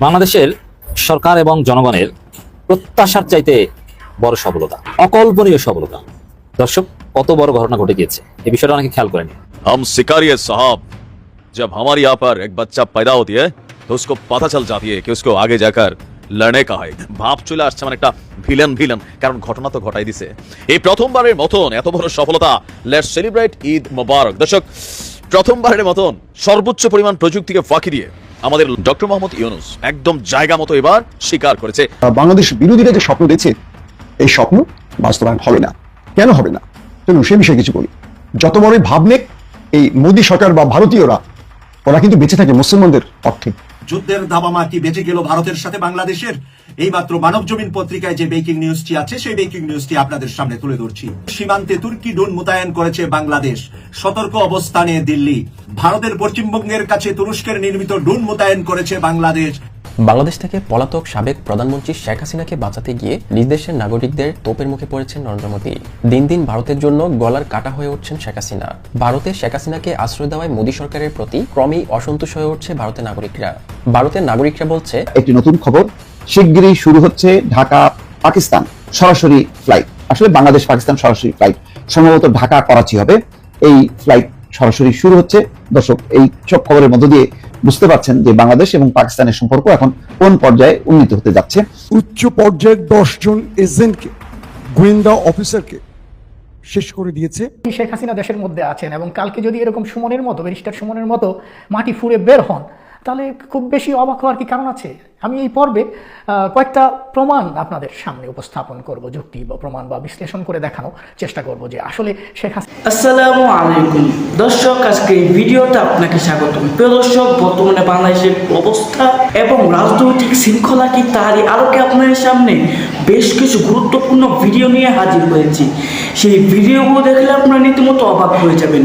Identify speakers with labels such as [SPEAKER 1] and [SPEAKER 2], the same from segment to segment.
[SPEAKER 1] বাংলাদেশের সরকার এবং জনগণের প্রত্যাশার চাইতে বড় সফলতা অকল্পনীয় সফলতা দর্শক কত বড় ঘটনা ঘটে গিয়েছে এই বিষয়টা অনেকে খেয়াল করেনি
[SPEAKER 2] हम सिकारी है साहब जब हमारे यहाँ पर एक बच्चा पैदा होती है तो उसको पता चल जाती है कि उसको आगे जाकर লড়ে কাহাই ভাব চলে আসছে মানে একটা ভিলেন ভিলেন কারণ ঘটনা তো ঘটাই দিছে এই প্রথমবারের মতন এত বড় সফলতা লেটস সেলিব্রেট ঈদ মোবারক দর্শক প্রথমবারের মতন সর্বোচ্চ পরিমাণ প্রযুক্তিকে ফাঁকি দিয়ে আমাদের ডক্টর মোহাম্মদ ইউনুস একদম জায়গা মতো এবার স্বীকার করেছে।
[SPEAKER 3] বাংলাদেশ বিরোধীরা যে স্বপ্ন দেখছে, এই স্বপ্ন বাস্তবায়ন হবে না। কেন হবে না? চলুন সে বিষয়ে কিছু বলি। যত বড়ই ভাবনেক এই মোদী সরকার বা ভারতীয়রা, ওরা কিন্তু বেঁচে থাকে মুসলমানদের অর্থে
[SPEAKER 4] যুদ্ধের দাবামা কি বেঁচে গেল ভারতের সাথে বাংলাদেশের। এইমাত্র মানব জমিন পত্রিকায় যে বেকিং নিউজটি আছে, সেই বেকিং নিউজটি আপনাদের সামনে তুলে ধরছি। সীমান্তে তুর্কি ডোন মোতায়েন করেছে বাংলাদেশ। সতর্ক অবস্থানে দিল্লি। ভারতের পশ্চিমবঙ্গের কাছে তুরস্কের নির্মিত ডোন মোতায়েন করেছে বাংলাদেশ।
[SPEAKER 5] বাংলাদেশ থেকে পলাতক সাবেক প্রধানমন্ত্রী শেখ হাসিনাকে বাঁচাতে গিয়ে নিজ দেশের নাগরিকদের তোপের মুখে পড়েছেন নরেন্দ্র মোদী। দিন দিন ভারতের জন্য গলার কাটা হয়ে উঠছেন শেখ হাসিনা। ভারতে শেখ হাসিনাকে আশ্রয় দেওয়ায় মোদী সরকারের প্রতি ক্রমেই অসন্তোষ হয়ে উঠছে ভারতের নাগরিকরা। ভারতের নাগরিকরা বলছে,
[SPEAKER 3] একটি নতুন খবর, শিগগিরই শুরু হচ্ছে ঢাকা, পাকিস্তান, সরাসরি ফ্লাইট আসলে বাংলাদেশ, পাকিস্তান সরাসরি ফ্লাইট সম্ভবত ঢাকা করাচি হবে। এই ফ্লাইট সরাসরি শুরু হচ্ছে। দর্শক, এই সব খবরের মধ্য দিয়ে বুঝতে পারছেন যে বাংলাদেশ এবং পাকিস্তানের সম্পর্ক এখন কোন পর্যায়ে উন্নীত হতে যাচ্ছে?
[SPEAKER 6] উচ্চ পর্যায়ের দশজন এজেন্টকে গোয়েন্দা অফিসারকে শেষ করে দিয়েছে।
[SPEAKER 7] শেখ হাসিনা দেশের মধ্যে আছেন এবং কালকে যদি এরকম সুমনের মতো ব্যারিস্টার সুমনের মতো মাটি ফুঁড়ে বের হন তাহলে খুব বেশি অবাক হওয়ার কি কারণ আছে? আমি এই পর্বে কয়েকটা প্রমাণ আপনাদের সামনে উপস্থাপন করব, যুক্তি বা প্রমাণ বা বিশ্লেষণ করে দেখানো চেষ্টা করব যে আসলে শেখ
[SPEAKER 8] আসসালামু আলাইকুম। দর্শক, আজকে এই ভিডিওতে আপনাকে স্বাগত প্রিয় দর্শক, বর্তমানে বাংলাদেশের অবস্থা এবং রাজনৈতিক শৃঙ্খলা কি তারই আলোকে আপনাদের সামনে বেশ কিছু গুরুত্বপূর্ণ ভিডিও নিয়ে হাজির হয়েছি। সেই ভিডিওগুলো দেখলে আপনারা রীতিমতো অবাক হয়ে যাবেন।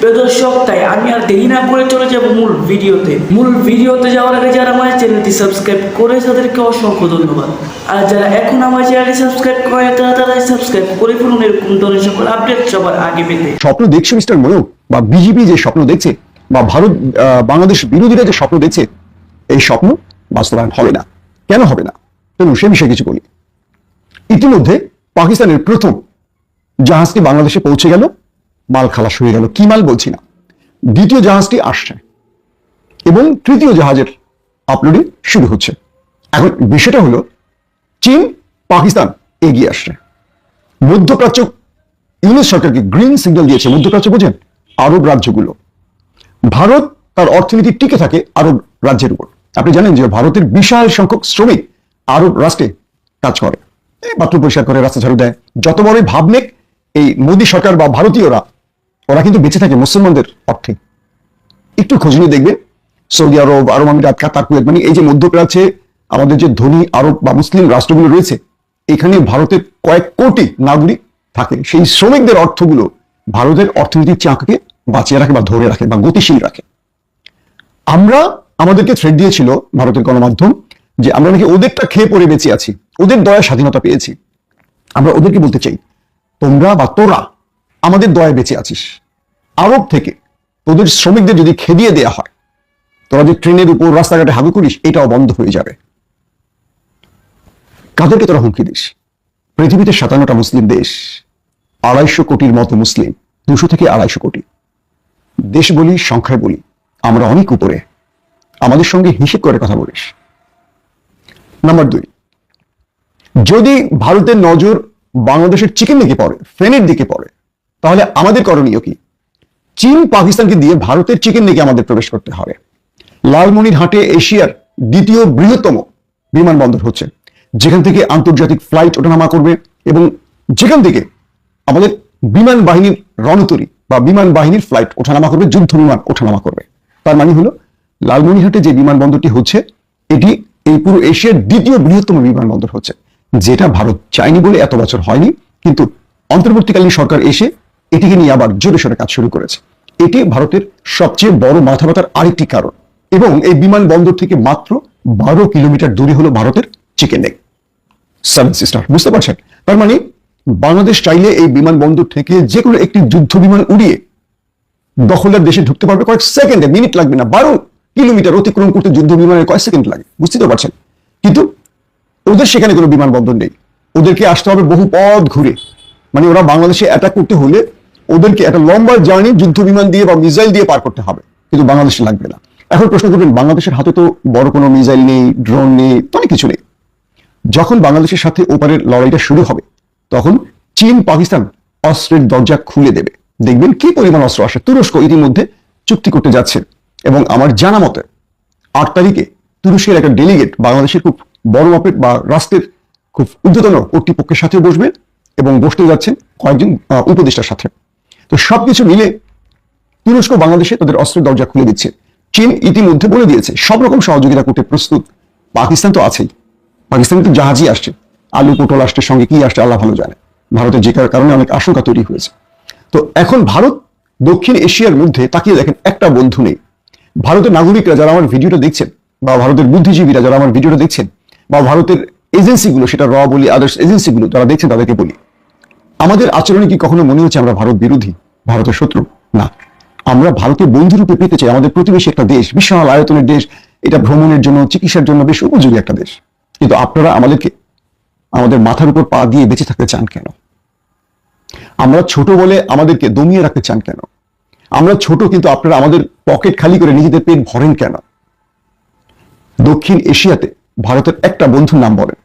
[SPEAKER 8] প্রিয় দর্শক, তাই আমি আর দেরি না করে চলে যাব মূল ভিডিওতে মূল ভিডিওতে যাওয়ার আগে যারা আমার চ্যানেলটি সাবস্ক্রাইব করে, তাদেরকে অসংখ্য ধন্যবাদ। আর যারা এখন আমার চ্যানেলটি সাবস্ক্রাইব করে তারা তারা সাবস্ক্রাইব করে ফেলুন। এরকম ধরনের সকল আপডেট সবার আগে পেতে।
[SPEAKER 3] স্বপ্ন দেখছে মিস্টার ময়ূর বা বিজেপি যে স্বপ্ন দেখছে? বা ভারত বাংলাদেশ বিরোধীরা যে স্বপ্ন দেখছে? এই স্বপ্ন বাস্তবায়ন হবে না। কেন হবে না? চলুন সে বিষয়ে কিছু বলি। ইতিমধ্যে পাকিস্তানের প্রথম জাহাজটি বাংলাদেশে পৌঁছে গেল। মাল খালাস হয়ে গেল। কি মাল বলছি না। দ্বিতীয় জাহাজটি আসছে এবং তৃতীয় জাহাজের আপলোডিং শুরু হচ্ছে। এখন বিষয়টা হলো, চীন, পাকিস্তান এগিয়ে আসছে। মধ্যপ্রাচ্য ইংলিশ সরকারকে গ্রিন সিগন্যাল দিয়েছে। মধ্যপ্রাচ্য বোঝেন, আরব রাজ্যগুলো। ভারত তার অর্থনীতি টিকে থাকে আরব রাজ্যের উপর। আপনি জানেন যে ভারতের বিশাল সংখ্যক শ্রমিক আরব রাষ্ট্রে কাজ করে। এই বাথরুম পরিষ্কার করে রাস্তা ঝাড়ু দেয়। যত বড়ই ভাবনেক এই মোদী সরকার বা ভারতীয়রা, ওরা কিন্তু বেঁচে থাকে মুসলমানদের অর্থে। একটু খোঁজ নিয়ে দেখবে সৌদি আরব আরব আমিরাত, কাতার, কুয়েত মানে এই যে মধ্যপ্রাচ্যে আমাদের যে ধনী আরব বা মুসলিম রাষ্ট্রগুলো রয়েছে, এখানে ভারতের কয়েক কোটি নাগরিক থাকে। সেই শ্রমিকদের অর্থগুলো ভারতের অর্থনীতির চাকাকে বাঁচিয়ে রাখে বা ধরে রাখে বা গতিশীল রাখে। আমরা আমাদেরকে থ্রেড দিয়েছিল ভারতের গণমাধ্যম যে আমরা নাকি ওদেরটা খেয়ে পড়ে বেঁচে আছি, ওদের দয়া স্বাধীনতা পেয়েছি। আমরা ওদেরকে বলতে চাই, তোমরা বা তোরা আমাদের দয়া বেঁচে আছিস। আরব থেকে তোদের শ্রমিকদের যদি খেদিয়ে দেয়া হয়, তোরা যে ট্রেনের উপর রাস্তাঘাটে হাগু করিস, এটাও বন্ধ হয়ে যাবে। কাদেরকে তোরা হুমকি দিস? পৃথিবীতে সাতান্নটা মুসলিম দেশ, আড়াইশো কোটির মতো মুসলিম, দুশো থেকে আড়াইশো কোটি। দেশ বলি, সংখ্যায় বলি, আমরা অনেক উপরে। আমাদের সঙ্গে হিসেব করে কথা বলিস। নাম্বার দুই, যদি ভারতের নজর বাংলাদেশের চিকেন দিকে পড়ে ফেনের দিকে পড়ে, তাহলে আমাদের করণীয় কি? চীন পাকিস্তানকে দিয়ে ভারতের চিকেন দিকে আমাদের প্রবেশ করতে হবে। লালমনিরহাটে এশিয়ার দ্বিতীয় বৃহত্তম বিমানবন্দর হচ্ছে। যেখান থেকে আন্তর্জাতিক ফ্লাইট ওঠানামা করবে এবং যেখান থেকে আমাদের বিমান বাহিনীর রণতরী বা বিমান বাহিনীর ফ্লাইট ওঠানামা করবে, যুদ্ধ বিমান ওঠানামা করবে। তার মানে হলো, লালমনিরহাটে যে বিমানবন্দরটি হচ্ছে, এটি এই পুরো এশিয়ার দ্বিতীয় বৃহত্তম বিমানবন্দর হচ্ছে, যেটা ভারত চায়নি বলে এত বছর হয়নি, কিন্তু অন্তর্বর্তীকালীন সরকার এসে এটিকে নিয়ে আবার জোরে সোরে কাজ শুরু করেছে। এটি ভারতের সবচেয়ে বড় মাথা ব্যথার আরেকটি কারণ এবং এই বিমানবন্দর থেকে মাত্র বারো কিলোমিটার দূরে হলো ভারতের চিকেন নেক সেভেন সিস্টার বুঝতে পারছেন? তার মানে বাংলাদেশ চাইলে এই বিমানবন্দর থেকে যে কোনো একটি যুদ্ধ বিমান উড়িয়ে দখলদার দেশে ঢুকতে পারবে কয়েক সেকেন্ডে, মিনিট লাগবে না, বারো কিলোমিটার অতিক্রম করতে যুদ্ধ বিমানের কয় সেকেন্ড লাগে বুঝতে তো পারছেন? কিন্তু ওদের সেখানে কোনো বিমানবন্দর নেই। ওদেরকে আসতে হবে বহু পথ ঘুরে। মানে ওরা বাংলাদেশে অ্যাটাক করতে হলে ওদেরকে একটা লম্বা জার্নি যুদ্ধ বিমান দিয়ে বা মিসাইল দিয়ে পার করতে হবে। কিন্তু বাংলাদেশে লাগবে না। এখন প্রশ্ন করবেন, বাংলাদেশের হাতে তো বড় কোনো মিসাইল নেই ড্রোন নেই অনেক কিছু নেই। যখন বাংলাদেশের সাথে ওপারের লড়াইটা শুরু হবে, তখন চীন, পাকিস্তান অস্ত্রের দরজা খুলে দেবে। দেখবেন কি পরিমাণ অস্ত্র আসে। তুরস্ক ইতিমধ্যে চুক্তি করতে যাচ্ছে। এবং আমার জানা মতে আট তারিখে তুরস্কের একটা ডেলিগেট বাংলাদেশের খুব বড় মাপের বা রাষ্ট্রের খুব ঊর্ধ্বতন কর্তৃপক্ষের সাথে বসবে এবং বসতে যাচ্ছেন কয়েকজন উপদেষ্টার সাথে। তো সবকিছু মিলে তুরস্ক বাংলাদেশে তাদের অস্ত্রের দরজা খুলে দিচ্ছে। চীন ইতিমধ্যে বলে দিয়েছে, সব রকম সহযোগিতা করতে প্রস্তুত। পাকিস্তান তো আছেই। পাকিস্তানে তো জাহাজই আসছে। আলু পটল আসছে, সঙ্গে কি আসছে আল্লাহ ভালো জানে। ভারতের যে কারণে অনেক আশঙ্কা তৈরি হয়েছে। তো এখন ভারত দক্ষিণ এশিয়ার মধ্যে তাকিয়ে দেখেন একটা বন্ধু নেই। ভারতের নাগরিকরা যারা আমার ভিডিওটা দেখছেন, বা ভারতের বুদ্ধিজীবীরা যারা আমার ভিডিওটা দেখছেন, বা ভারতের এজেন্সিগুলো, সেটা র বলি, আদার্স এজেন্সিগুলো যারা দেখছেন তাদেরকে বলি, আমাদের আচরণে কি কখনো মনে হচ্ছে আমরা ভারত বিরোধী, ভারতের শত্রু? না। আমরা ভারতীয় বন্ধু রূপে পেতে চাই আমাদের প্রতিবেশী একটা দেশ, বিশাল আয়তনের দেশ, এটা ভ্রমণের জন্য, চিকিৎসার জন্য বেশ উপযোগী একটা দেশ। কিন্তু আপনারা আমাদেরকে, আমাদের মাথার উপর পা দিয়ে বেঁচে থাকতে চান কেন? আমরা ছোট বলে আমাদেরকে দমিয়ে রাখতে চান কেন? আমরা ছোট, কিন্তু আপনারা আমাদের পকেট খালি করে নিজেদের পেট ভরেন কেন? দক্ষিণ এশিয়াতে ভারতের একটা বন্ধুর নাম বলেন।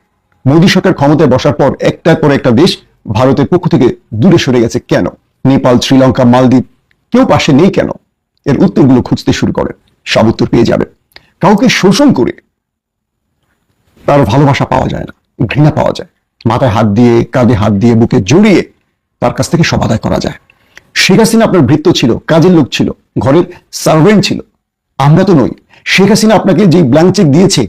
[SPEAKER 3] মোদী সরকার ক্ষমতায় বসার পর একটার পর একটা দেশ ভারতের পক্ষ থেকে দূরে সরে গেছে কেন? নেপাল, শ্রীলঙ্কা, মালদ্বীপ, কেউ পাশে নেই কেন? এর উত্তরগুলো খুঁজতে শুরু করেন। সব উত্তর পেয়ে যাবেন। কাউকে শোষণ করে তার ভালোবাসা পাওয়া যায় না, ঘৃণা পাওয়া যায়। মাথায় হাত দিয়ে, কাঁধে হাত দিয়ে, বুকে জড়িয়ে তার কাছ থেকে সব আদায় করা যায়। শেখ হাসিনা আপনার ভৃত্য ছিল, কাজের লোক ছিল, ঘরের সার্ভেন্ট ছিল। আমরা তো নই। শেখ হাসিনা আপনাকে যে ব্ল্যাঙ্ক চেক দিয়েছে,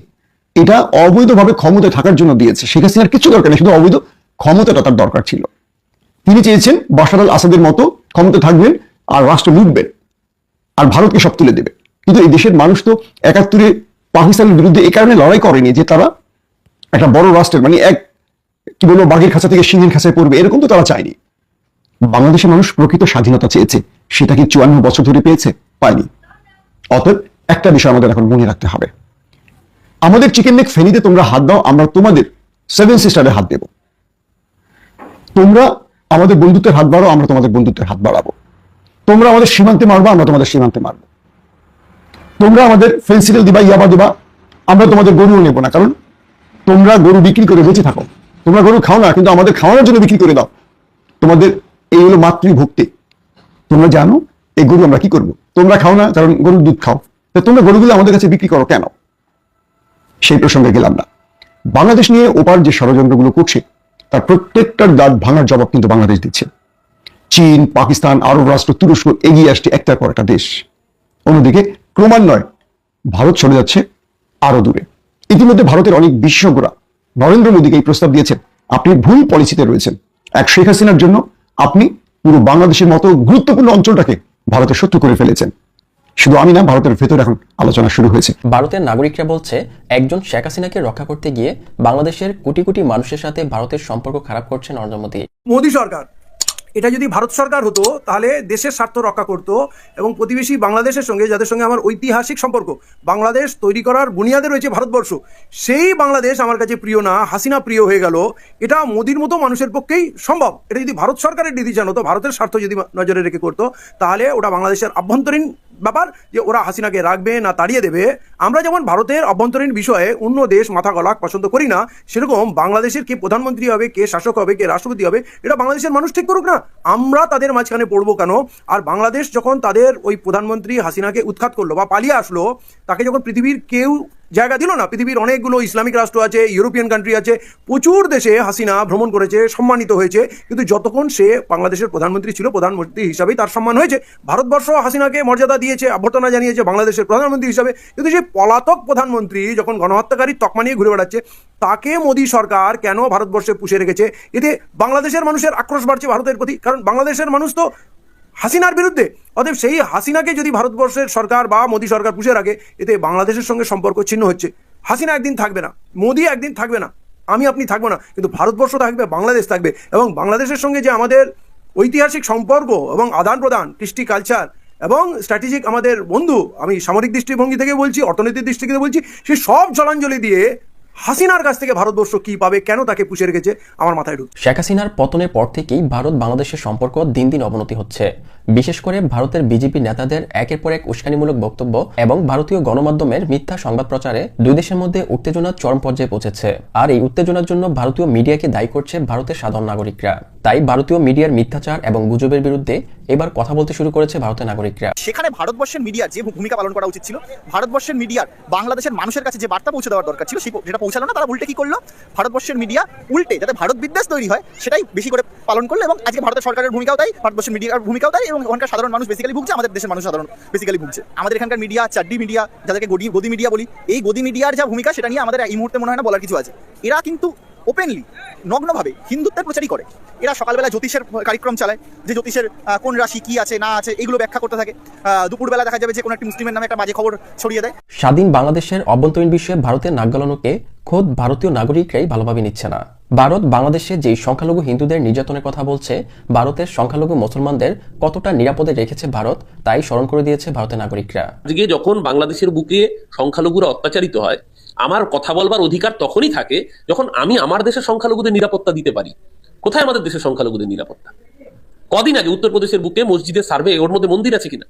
[SPEAKER 3] এটা অবৈধভাবে ক্ষমতায় থাকার জন্য দিয়েছে। শেখ হাসিনার কিছু দরকার নেই, শুধু অবৈধ ক্ষমতাটা তার দরকার ছিল। তিনি চেয়েছেন বাশার আল আসাদের মতো ক্ষমতা থাকবেন আর রাষ্ট্র লুটবেন আর ভারতকে সব তুলে দেবে। কিন্তু এই দেশের মানুষ তো একাত্তরে পাকিস্তানের বিরুদ্ধে এই কারণে লড়াই করেনি যে তারা একটা বড় রাষ্ট্রের মানে এক, কি বলব, বাঘের খাঁচা থেকে সিংহের খাঁচায় পড়বে, এরকম তো তারা চায়নি। বাংলাদেশের মানুষ প্রকৃত স্বাধীনতা চেয়েছে, সেটা কি চুয়ান্ন বছর ধরে পেয়েছে? পায়নি। অতএব একটা বিষয় আমাদের এখন মনে রাখতে হবে। আমাদের চিকেন নেক ফেনিতে তোমরা হাত দাও, আমরা তোমাদের সেভেন সিস্টারে হাত দেব। তোমরা আমাদের বন্ধুত্বের হাত বাড়াও, আমরা তোমাদের বন্ধুত্বের হাত বাড়াবো। তোমরা আমাদের সীমান্তে মারবা, আমরা তোমাদের সীমান্তে মারবো। তোমরা আমাদের ফেন্সিলেল দিবা, ইয়াবা দিবা, আমরা তোমাদের গরুও নেব না। কারণ তোমরা গরু বিক্রি করে বেঁচে থাকো। তোমরা গরু খাও না, কিন্তু আমাদের খাওয়ানোর জন্য বিক্রি করে দাও। তোমাদের এই হলো মাতৃভক্তি। তোমরা জানো, এই গরু আমরা কি করব? তোমরা খাও না, কারণ গরুর দুধ খাও। তা তোমরা গরুগুলো আমাদের কাছে বিক্রি করো কেন? সেই প্রসঙ্গে গেলাম না। বাংলাদেশ নিয়ে ওপার যে ষড়যন্ত্রগুলো করছে, তার প্রত্যেকটার দাঁত ভাঙার জবাব কিন্তু বাংলাদেশ দিচ্ছে। চীন, পাকিস্তান, আরব রাষ্ট্র, তুরস্ক এগিয়ে আসছে একটার পর একটা দেশ। অন্যদিকে ক্রমান্বয়ে ভারত চলে যাচ্ছে আরও দূরে। ইতিমধ্যে ভারতের অনেক বিশেষজ্ঞরা নরেন্দ্র মোদীকে এই প্রস্তাব দিয়েছেন। আপনি ভুল পলিসিতে রয়েছেন। এক শেখ হাসিনার জন্য আপনি পুরো বাংলাদেশের মতো গুরুত্বপূর্ণ অঞ্চলটাকে ভারতের শত্রু করে ফেলেছেন। শুধু আমি না ভারতের ভেতর এখন আলোচনা শুরু হয়েছে।
[SPEAKER 5] ভারতের নাগরিকরা বলছে একজন শেখ হাসিনাকে রক্ষা করতে গিয়ে বাংলাদেশের কোটি কোটি মানুষের সাথে ভারতের সম্পর্ক খারাপ করছে নরেন্দ্র মোদী।
[SPEAKER 9] মোদী সরকার এটা যদি ভারত সরকার হতো, তাহলে দেশের স্বার্থ রক্ষা করতো এবং প্রতিবেশী বাংলাদেশের সঙ্গে, যাদের সঙ্গে আমার ঐতিহাসিক সম্পর্ক, বাংলাদেশ তৈরি করার বুনিয়াদে রয়েছে ভারতবর্ষ। সেই বাংলাদেশ আমার কাছে প্রিয় না, হাসিনা প্রিয় হয়ে গেল। এটা মোদির মতো মানুষের পক্ষেই সম্ভব। এটা যদি ভারত সরকারের ডিসিশন হতো, ভারতের স্বার্থ যদি নজরে রেখে করতো, তাহলে ওটা বাংলাদেশের আভ্যন্তরীণ ব্যাপার যে ওরা হাসিনাকে রাখবে না তাড়িয়ে দেবে, আমরা যেমন ভারতের অভ্যন্তরীণ বিষয়ে অন্য দেশ মাথা গলা পছন্দ করি না, সেরকম বাংলাদেশের কে প্রধানমন্ত্রী হবে, কে শাসক হবে, কে রাষ্ট্রপতি হবে, এটা বাংলাদেশের মানুষ ঠিক করুক না। আমরা তাদের মাঝখানে পড়ব কেন? আর বাংলাদেশ যখন তাদের ওই প্রধানমন্ত্রী হাসিনাকে উৎখাত করল বা পালিয়ে আসলো, তাকে যখন পৃথিবীর কেউ জায়গা দিল না। পৃথিবীর অনেকগুলো ইসলামিক রাষ্ট্র আছে, ইউরোপিয়ান কান্ট্রি আছে। প্রচুর দেশে হাসিনা ভ্রমণ করেছে, সম্মানিত হয়েছে। কিন্তু যতক্ষণ সে বাংলাদেশের প্রধানমন্ত্রী ছিল, প্রধানমন্ত্রী হিসাবেই তার সম্মান হয়েছে। ভারতবর্ষ হাসিনাকে মর্যাদা দিয়েছে, অভ্যর্থনা জানিয়েছে বাংলাদেশের প্রধানমন্ত্রী হিসাবে। কিন্তু সেই পলাতক প্রধানমন্ত্রী যখন গণহত্যাকারী তকমা নিয়ে ঘুরে বেড়াচ্ছে, তাকে মোদী সরকার কেন ভারতবর্ষে পুষে রেখেছে? এতে বাংলাদেশের মানুষের আক্রোশ বাড়ছে ভারতের প্রতি। কারণ বাংলাদেশের মানুষ তো হাসিনার বিরুদ্ধে। অতএব সেই হাসিনাকে যদি ভারতবর্ষের সরকার বা মোদী সরকার পুষে রাখে, এতে বাংলাদেশের সঙ্গে সম্পর্ক ছিন্ন হচ্ছে। হাসিনা একদিন থাকবে না, মোদী একদিন থাকবে না, আমি আপনি থাকব না, কিন্তু ভারতবর্ষ থাকবে, বাংলাদেশ থাকবে এবং বাংলাদেশের সঙ্গে যে আমাদের ঐতিহাসিক সম্পর্ক এবং আদান প্রদান কৃষ্টি কালচার এবং স্ট্র্যাটেজিক আমাদের বন্ধু, আমি সামরিক দৃষ্টিভঙ্গি থেকে বলছি, অর্থনৈতিক দৃষ্টি থেকে বলছি, সে সব জলাঞ্জলি দিয়ে হাসিনার কাছ থেকে ভারতবর্ষ কি পাবে? কেন তাকে পুষে রেখেছে? আমার মাথায় ঢুক।
[SPEAKER 5] শেখ হাসিনার পতনের পর থেকেই ভারত বাংলাদেশের সম্পর্ক দিন দিন অবনতি হচ্ছে। বিশেষ করে ভারতের বিজেপি নেতাদের একের পর এক উস্কানিমূলক বক্তব্য এবং ভারতীয় গণমাধ্যমের মিথ্যা সংবাদ প্রচারে দুই দেশের মধ্যে উত্তেজনা চরম পর্যায়ে পৌঁছেছে। আর এই উত্তেজনার জন্য ভারতীয় মিডিয়াকে দায়ী করছে ভারতের সাধারণ নাগরিকরা। তাই ভারতীয় মিডিয়ার মিথ্যাচার এবং গুজবের বিরুদ্ধে এবার কথা বলতে শুরু করেছে ভারতের নাগরিকরা।
[SPEAKER 10] সেখানে ভারতবর্ষের মিডিয়া যে ভূমিকা পালন করা উচিত ছিল, ভারতবর্ষের মিডিয়ার বাংলাদেশের মানুষের কাছে যে বার্তা পৌঁছে দেওয়ার দরকার ছিল, সেই যেটা পৌঁছালো না, তারা উল্টে কি করল? ভারতবর্ষের মিডিয়া উল্টে যাতে ভারত বিদ্বেষ তৈরি হয়, সেটাই বেশি করে পালন করল এবং আজকে ভারতের সরকারের ভূমিকাও তাই, ভারতবর্ষের মিডিয়ার ভূমিকাও তাই এবং ওখানকার সাধারণ মানুষ বেসিক্যালি ভুগছে, আমাদের দেশের মানুষ সাধারণ বেসিক্যালি ভুগছে। আমাদের এখানকার মিডিয়া চাড্ডি মিডিয়া যাদেরকে গদি গদি মিডিয়া বলি, এই গদি মিডিয়ার যা ভূমিকা, সেটা নিয়ে আমাদের এই মুহূর্তে মনে হয় না বলার কিছু আছে। এরা কিন্তু ওপেনলি নগ্নভাবে হিন্দুত্বের প্রচারই করে। এরা সকালবেলা জ্যোতিষের কার্যক্রম চালায় যে জ্যোতিষের কোন রাশি কি আছে না আছে এগুলো ব্যাখ্যা করতে থাকে। দুপুরবেলা দেখা যাবে যে কোনো একটি মুসলিমের নামে একটা বাজে খবর ছড়িয়ে দেয়।
[SPEAKER 5] স্বাধীন বাংলাদেশের অভ্যন্তরীণ বিষয়ে ভারতের নাকগালানোকে খোদ ভারতীয় নাগরিকরাই ভালোভাবে নিচ্ছে না। ভারত বাংলাদেশে যেই সংখ্যালঘু হিন্দুদের নির্যাতনের কথা বলছে ভারতের সংখ্যালঘু মুসলমানদের কতটা নিরাপদে রেখেছে ভারত তাই স্মরণ করে দিয়েছে ভারতের নাগরিকরা।
[SPEAKER 11] আজকে যখন বাংলাদেশের বুকে সংখ্যালঘুরা অত্যাচারিত হয় আমার কথা বলবার অধিকার তখনই থাকে যখন আমি আমার দেশের সংখ্যালঘুদের নিরাপত্তা দিতে পারি। কোথায় আমাদের দেশের সংখ্যালঘুদের নিরাপত্তা? কদিন আগে উত্তরপ্রদেশের বুকে মসজিদে সার্ভে ওর মধ্যে মন্দির আছে কিনা?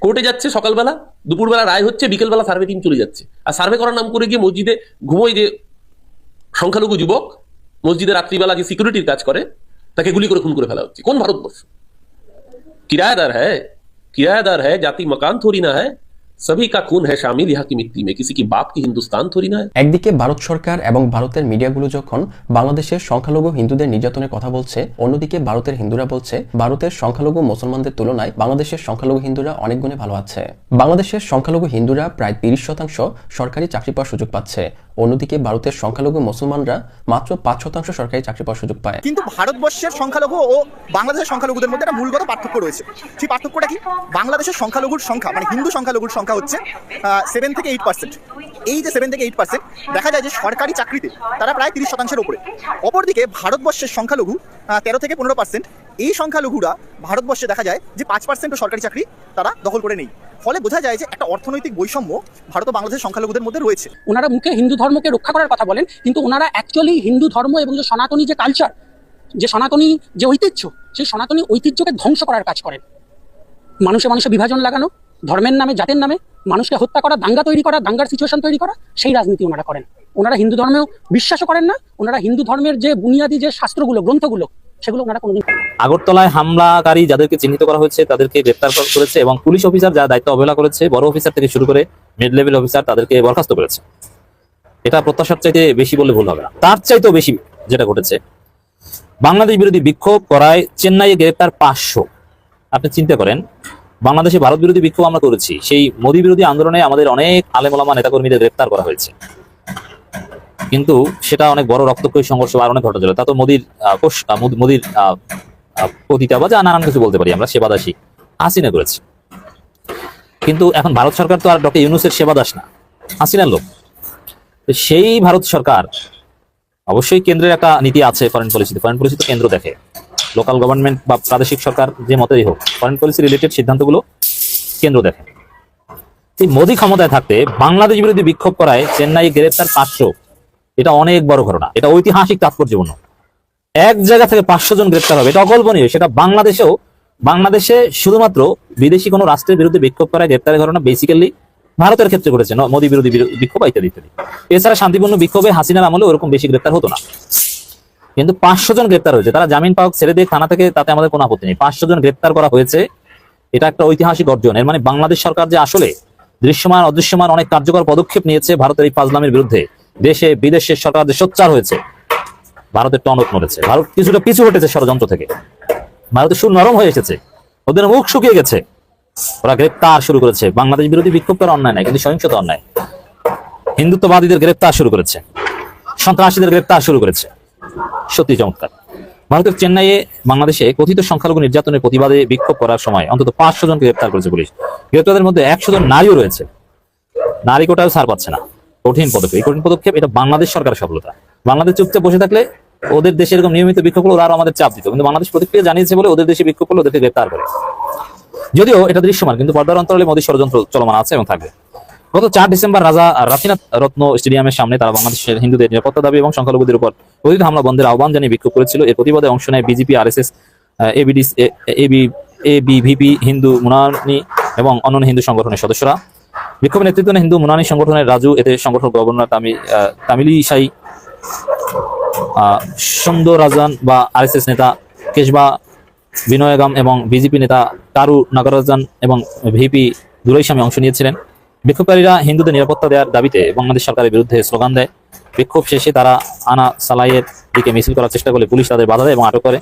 [SPEAKER 11] কোর্টে যাচ্ছে সকালবেলা, দুপুরবেলা রায় হচ্ছে, বিকেলবেলা সার্ভে টিম চলে যাচ্ছে। আর সার্ভে করার নাম করে গিয়ে মসজিদে ঘুমোয় যে সংখ্যালঘু যুবক, মসজিদে রাত্রিবেলা যে সিকিউরিটির কাজ করে, তাকে গুলি করে খুন করে ফেলা হচ্ছে। কোন ভারতবর্ষ? কিরায়াদার হ্যাঁ কিরায়াদার হ্যাঁ জাতি মকান থরি না হ্যায়। সবই কা খুন হ্যাঁ শামিল ইহা কি মিত্তি মে কিসি কি বাপ কি হিন্দুস্তান থরি না
[SPEAKER 5] একদিকে ভারত সরকার এবং ভারতের মিডিয়াগুলো যখন বাংলাদেশের সংখ্যালঘু হিন্দুদের নির্যাতনের কথা বলছে, অন্যদিকে ভারতের হিন্দুরা বলছে, ভারতের সংখ্যালঘু মুসলমানদের তুলনায় বাংলাদেশের সংখ্যালঘু হিন্দুরা অনেক গুণে ভালো আছে। বাংলাদেশের সংখ্যালঘু হিন্দুরা প্রায় তিরিশ শতাংশ সরকারি চাকরি পাওয়ার সুযোগ পাচ্ছে। অন্যদিকে ভারতের সংখ্যালঘু মুসলমানরা মাত্র পাঁচ শতাংশ সরকারি চাকরি পাওয়ার সুযোগ পায়।
[SPEAKER 10] কিন্তু ভারতবর্ষের সংখ্যালঘু ও বাংলাদেশের সংখ্যালঘুদের মধ্যে একটা মূলগত পার্থক্য রয়েছে। সেই পার্থক্যটা কি? বাংলাদেশের সংখ্যালঘুর সংখ্যা মানে হিন্দু সংখ্যালঘুর সংখ্যা হচ্ছে সেভেন থেকে এইট পার্সেন্ট এই যে সেভেন থেকে এইট পার্সেন্ট দেখা যায় যে সরকারি চাকরিতে তারা প্রায় তিরিশ শতাংশের উপরে। অপরদিকে ভারতবর্ষের সংখ্যালঘু তেরো থেকে পনেরো পার্সেন্ট এই সংখ্যালঘুরা ভারতবর্ষে দেখা যায় যে পাঁচ পার্সেন্ট সরকারি চাকরি তারা দখল করে নেই। ফলে বোঝা যায় যে একটা অর্থনৈতিক বৈষম্য ভারত ও বাংলাদেশের সংখ্যালঘুদের মধ্যে রয়েছে।
[SPEAKER 12] ওনারা মুখে হিন্দু ধর্মকে রক্ষা করার কথা বলেন, কিন্তু ওনারা অ্যাকচুয়ালি হিন্দু ধর্ম এবং যে সনাতনী যে কালচার যে সনাতনী যে ঐতিহ্য, সেই সনাতনী ঐতিহ্যকে ধ্বংস করার কাজ করেন। মানুষে মানুষে বিভাজন লাগানো, ধর্মের নামে, জাতের নামে, মানুষকে হত্যা করা, দাঙ্গা তৈরি করা, দাঙ্গার সিচুয়েশন তৈরি করা, সেই রাজনীতি ওনারা করেন। ওনারা হিন্দু ধর্মেও বিশ্বাসও করেন না, ওনারা হিন্দু ধর্মের যে বুনিয়াদী যে শাস্ত্রগুলো, গ্রন্থগুলো সেগুলো ওনারা কোনোদিন
[SPEAKER 1] আগরতলায় হামলাকারী যাদেরকে চিহ্নিত করা হয়েছে, তাদেরকে গ্রেপ্তার কর- করেছে এবং পুলিশ অফিসার যারা দায়িত্ব অবহেলা করেছে, বড় অফিসার থেকে শুরু করে মিড লেভেল অফিসার তাদেরকে বরখাস্ত করেছে। এটা প্রত্যাশার চাইতে বেশি বলে ভুল হবে না। তার চাইতেও বেশি যেটা ঘটেছে। বাংলাদেশ বিরোধী বিক্ষোভ করায় চেন্নাইয়ে গ্রেপ্তার পাঁচশো। আপনি চিন্তা করেন, বাংলাদেশে ভারত বিরোধী বিক্ষোভ আমরা করেছি, সেই মোদী বিরোধী আন্দোলনে আমাদের অনেক আলেমোলামা নেতাকর্মীদের গ্রেপ্তার করা হয়েছে। কিন্তু সেটা অনেক বড় রক্তক্ষয়ী সংঘর্ষ আর অনেক ঘটেছিল তা তো মোদির মোদির পতিতা বা যা নানান কিছু বলতে পারি আমরা সেবাদাসী হাসিনা করেছে। কিন্তু এখন ভারত সরকার তো আর ডক্টর ইউনুসের সেবাদাস না, হাসিনার লোক। সেই ভারত সরকার অবশ্যই কেন্দ্রের একটা নীতি আছে ফরেন পলিসিতে ফরেন পলিসি তো কেন্দ্র দেখে। লোকাল গভর্নমেন্ট বা প্রাদেশিক সরকার যে মতেই হোক ফরেন পলিসি রিলেটেড সিদ্ধান্তগুলো কেন্দ্র দেখে। এই মোদী ক্ষমতায় থাকতে বাংলাদেশ বিরোধী বিক্ষোভ করায় চেন্নাই গ্রেপ্তার পাঁচশো এটা অনেক বড় ঘটনা। এটা ঐতিহাসিক তাৎপর্যপূর্ণ এক জায়গা থেকে পাঁচশো জন গ্রেপ্তার হবে, এটা অকল্পনীয়। সেটা বাংলাদেশেও, বাংলাদেশে শুধুমাত্র বিদেশি কোনো রাষ্ট্রের বিরুদ্ধে বিক্ষোভ করায় গ্রেপ্তারের ঘটনা বেসিক্যালি ভারতের ক্ষেত্রে ঘটেছে মোদী বিরোধী বিক্ষোভ ইত্যাদি ইত্যাদি। এছাড়া শান্তিপূর্ণ বিক্ষোভে হাসিনার আমলে ওরকম বেশি গ্রেপ্তার হতো না। কিন্তু পাঁচশো জন গ্রেপ্তার হয়েছে। তারা জামিন পাওক ছেড়ে দিয়ে থানা থেকে তাতে আমাদের কোনো আপত্তি নেই। পাঁচশো জন গ্রেপ্তার করা হয়েছে, এটা একটা ঐতিহাসিক অর্জন। এর মানে বাংলাদেশ সরকার যে আসলে দৃশ্যমান, অদৃশ্যমান অনেক কার্যকর পদক্ষেপ নিয়েছে ভারতের এই ফাজলামের বিরুদ্ধে দেশে, বিদেশে সরকার সোচ্চার হয়েছে। ভারতের টনক নড়েছে। ভারত কিছুটা পিছু হটেছে ষড়যন্ত্র থেকে। ভারতের সুর নরম হয়ে এসেছে। ওদের মুখ শুকিয়ে গেছে। ওরা গ্রেপ্তার শুরু করেছে। বাংলাদেশ বিরোধী বিক্ষোভ করা অন্যায় নাই, কিন্তু সহিংসতা অন্যায়। হিন্দুত্ববাদীদের গ্রেপ্তার শুরু করেছে। সন্ত্রাসীদের গ্রেপ্তার শুরু করেছে। সত্যি চমৎকার। ভারতের চেন্নাইয়ে বাংলাদেশে কথিত সংখ্যালঘু নির্যাতনের প্রতিবাদে বিক্ষোভ করার সময় অন্তত পাঁচশো জনকে গ্রেপ্তার করেছে পুলিশ। গ্রেপ্তারদের মধ্যে একশো জন নারীও রয়েছে। নারী কোটাও ছাড় পাচ্ছে না। কঠিন পদক্ষেপ। এই কঠিন পদক্ষেপ, এটা বাংলাদেশ সরকারের সফলতা। বাংলাদেশ চুপচাপ বসে থাকলে ওদের দেশে এরকম নিয়মিত বিক্ষোভ করলে ওরা আমাদের চাপ দিত। কিন্তু বাংলাদেশ প্রতিক্রিয়া জানিয়েছে বলে ওদের দেশে বিক্ষোভ করলে ওদেরকে গ্রেপ্তার করে। যদিও এটা দৃশ্যমান, কিন্তু পর্দার অন্তরালে মোদী ষড়যন্ত্র চলমান আছে এবং থাকবে। গত চার ডিসেম্বর রাজা রাফিনাথ রত্ন স্টেডিয়ামের সামনে তারা বাংলাদেশের হিন্দুদের নিরাপত্তা দাবি এবং সংখ্যালঘুদের উপর কথিত হামলা বন্ধের আহ্বান জানিয়ে বিক্ষোভ করেছিল। এর প্রতিবাদে অংশ নেয় বিজেপি আর এস এস এবিডি এবি এবিভিপি হিন্দু মুনানি এবং অন্যান্য হিন্দু সংগঠনের সদস্যরা। বিক্ষোভে নেতৃত্ব হিন্দু মুনানি সংগঠনের রাজু এতে সংগঠন গভর্নর তামি আহ, তামিলিসাই আহ, সুন্দরাজান বা আরএসএস নেতা কেশবা বিনয়গাম এবং বিজেপি নেতা কারু নাগরাজান এবং ভিপি দুরাইস্বামী অংশ নিয়েছিলেন। বিক্ষোভকারীরা হিন্দুদের নিরাপত্তা দেওয়ার দাবিতে বাংলাদেশ সরকারের বিরুদ্ধে স্লোগান দেয়। বিক্ষোভ শেষে তারা আনা সালাইয়ের দিকে মিছিল করার চেষ্টা করলে পুলিশ তাদের বাধা দেয় এবং আটক করে।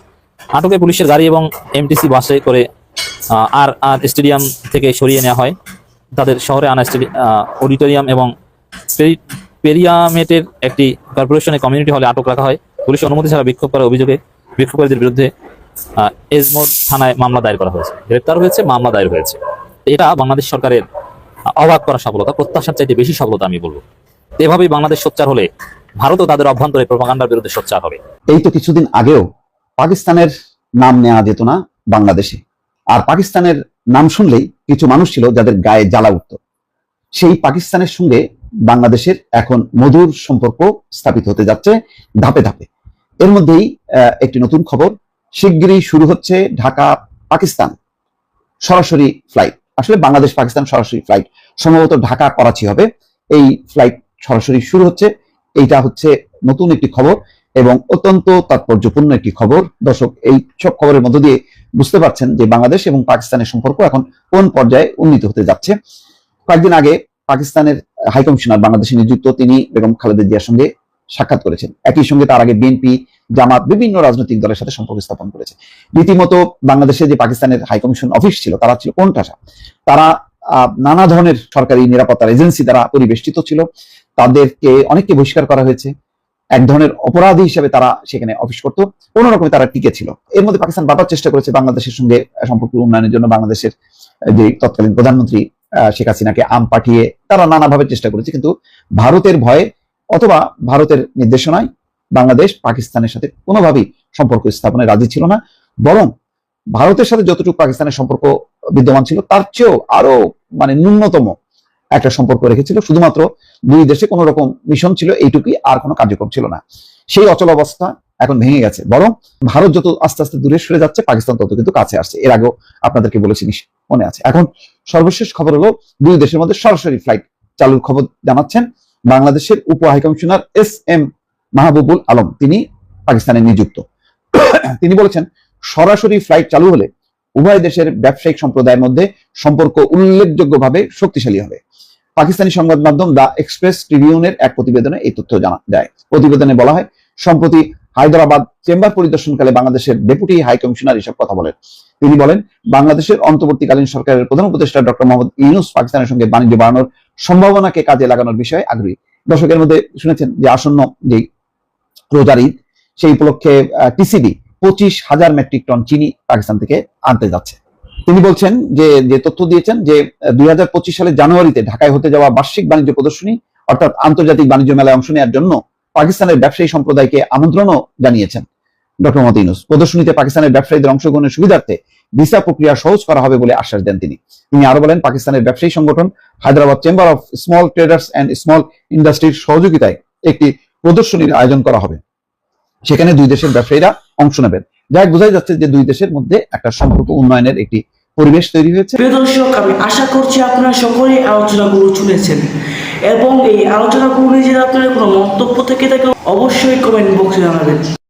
[SPEAKER 1] আটকে পুলিশের গাড়ি এবং এমটিসি বাসে করে আর আর স্টেডিয়াম থেকে সরিয়ে নেওয়া হয়। তাদের শহরে আনা অডিটোরিয়াম এবং পেরি- পেরিয়ামেটের একটি কর্পোরেশনের কমিউনিটি হলে আটক রাখা হয়। পুলিশ অনুমতি ছাড়া বিক্ষোভ করার অভিযোগে বিক্ষোভকারীদের বিরুদ্ধে এজমোর থানায় মামলা দায়ের করা হয়েছে। গ্রেপ্তার হয়েছে, মামলা দায়ের হয়েছে। এটা বাংলাদেশ সরকারের অবাক করা সফলতা, প্রত্যাশার চাইতে বেশি সফলতা আমি বলব। এভাবেই বাংলাদেশ সোচ্চার হলে ভারতও তাদের অভ্যন্তরে প্রপাগান্ডার বিরুদ্ধে সোচ্চার হবে।
[SPEAKER 13] এই তো কিছুদিন আগেও পাকিস্তানের নাম নেওয়া যেত না বাংলাদেশে। আর পাকিস্তানের নাম শুনলেই কিছু মানুষ ছিল যাদের গায়ে জ্বালা উঠত। সেই পাকিস্তানের সঙ্গে বাংলাদেশের এখন মধুর সম্পর্ক স্থাপিত হতে যাচ্ছে ধাপে ধাপে। এর মধ্যেই একটি নতুন খবর, শিগগিরই শুরু হচ্ছে ঢাকা পাকিস্তান সরাসরি ফ্লাইট আসলে বাংলাদেশ পাকিস্তান সরাসরি ফ্লাইট সম্ভবত ঢাকা করাচি হবে। এই ফ্লাইট সরাসরি শুরু হচ্ছে। এইটা হচ্ছে নতুন একটি খবর। এবং অত্যন্ত তাৎপর্যপূর্ণ একটি খবর। দর্শক, এই সব খবরের মধ্য দিয়ে বুঝতে পারছেন যে বাংলাদেশ এবং পাকিস্তানের সম্পর্ক এখন কোন পর্যায়ে উন্নীত হতে যাচ্ছে। কয়েকদিন আগে পাকিস্তানের হাই কমিশনার বাংলাদেশে নিযুক্ত তিনি বেগম খালেদা জিয়ার সঙ্গে সাক্ষাৎ করেছেন। একই সঙ্গে তার আগে বিএনপি, জামাত, বিভিন্ন রাজনৈতিক দলের সাথে সম্পর্ক স্থাপন করেছে। রীতিমতো বাংলাদেশে যে পাকিস্তানের হাইকমিশন অফিস ছিল, তারা ছিল কোনটাসা তারা নানা ধরনের সরকারি নিরাপত্তার এজেন্সি দ্বারা পরিবেষ্টিত ছিল। তাদেরকে অনেককে বহিষ্কার করা হয়েছে। এক ধরনের অপরাধী হিসেবে তারা সেখানে অফিস করতো। কোন রকমে তারা টিকে ছিল। এর মধ্যে পাকিস্তান বারবার চেষ্টা করেছে বাংলাদেশের সঙ্গে সম্পর্ক উন্নয়নের জন্য বাংলাদেশের যে তৎকালীন প্রধানমন্ত্রী শেখ হাসিনাকে আম পাঠিয়ে তারা নানাভাবে চেষ্টা করেছে। কিন্তু ভারতের ভয়ে অথবা ভারতের নির্দেশনায় বাংলাদেশ পাকিস্তানের সাথে কোনোভাবেই সম্পর্ক স্থাপনে রাজি ছিল না। বরং ভারতের সাথে যতটুকু পাকিস্তানের সম্পর্ক বিদ্যমান ছিল, তার চেয়েও আরও মানে ন্যূনতম একটা সম্পর্ক রেখেছিল। শুধুমাত্র দুই দেশে কোনো রকম মিশন ছিল, এইটুকুই আর কোনো কার্যক্রম ছিল না। সেই অচল অবস্থা এখন ভেঙে গেছে। বরং ভারত যত আস্তে আস্তে দূরে সরে যাচ্ছে, পাকিস্তান তত কিন্তু কাছে আসছে। এর আগেও আপনাদেরকে বলেছি মনে আছে। এখন সর্বশেষ খবর হলো, দুই দেশের মধ্যে সরাসরি ফ্লাইট চালুর খবর জানাচ্ছেন বাংলাদেশের উপ high commissioner S M Mahbubul Alam. তিনি পাকিস্তানে নিযুক্ত। তিনি বলেছেন, সরাসরি ফ্লাইট চালু হলে উভয় দেশের ব্যবসায়িক সম্প্রদায়ের মধ্যে সম্পর্ক উল্লেখযোগ্যভাবে শক্তিশালী হবে। পাকিস্তানি সংবাদ মাধ্যম দা এক্সপ্রেস ট্রিবিউনের এক প্রতিবেদনে এই তথ্য জানা যায়। প্রতিবেদনে বলা হয়, সম্প্রতি হায়দ্রাবাদ চেম্বার পরিদর্শনকালে বাংলাদেশের ডেপুটি হাই কমিশনার এসব কথা বলেন। তিনি বলেন, বাংলাদেশের অন্তর্বর্তীকালীন সরকারের প্রধান উপদেষ্টা ডক্টর মোহাম্মদ ইউনুস পাকিস্তানের সঙ্গে বাণিজ্য বাড়ানোর সম্ভাবনাকে কাজে লাগানোর বিষয়ে আগ্রহী। দর্শকের মধ্যে শুনেছেন যে আসন্ন যে রোজার ঈদ, সেই উপলক্ষে টিসিবি পঁচিশ হাজার মেট্রিক টন চিনি পাকিস্তান থেকে আনতে যাচ্ছে। তিনি বলছেন যে যে তথ্য দিয়েছেন যে দুই সালের জানুয়ারিতে ঢাকায় হতে যাওয়া বার্ষিক বাণিজ্য প্রদর্শনী, অর্থাৎ আন্তর্জাতিক বাণিজ্য মেলায় অংশ নেওয়ার জন্য পাকিস্তানের ব্যবসায়ী সম্প্রদায়কে আমন্ত্রণও জানিয়েছেন। ডক্টর মোহাম্মদ ইউনুস, প্রদর্শনীতে পাকিস্তানের ব্যবসায়ীদের অংশগ্রহণের সুবিধার্থে ভিসা প্রক্রিয়া সহজ করা হবে বলে আশ্বাস দেন তিনি। তিনি আরও বলেন, পাকিস্তানের ব্যবসায়ী সংগঠন Hyderabad chamber of small traders and small ইন্ডাস্ট্রির সহযোগিতায় একটি প্রদর্শনীর আয়োজন করা হবে। সেখানে দুই দেশের ব্যবসায়ীরা অংশ নেবেন। যাই বোঝাই যাচ্ছে যে দুই দেশের মধ্যে একটা সম্পর্ক উন্নয়নের একটি পরিবেশ তৈরি হয়েছে।
[SPEAKER 8] প্রিয় দর্শক, আমি আশা করছি আপনারা সকলে আলোচনাগুলো শুনেছেন এবং এই আলোচনাগুলো নিয়ে যদি আপনাদের কোনো মন্তব্য থেকে থাকে অবশ্যই কমেন্ট বক্সে জানাবেন।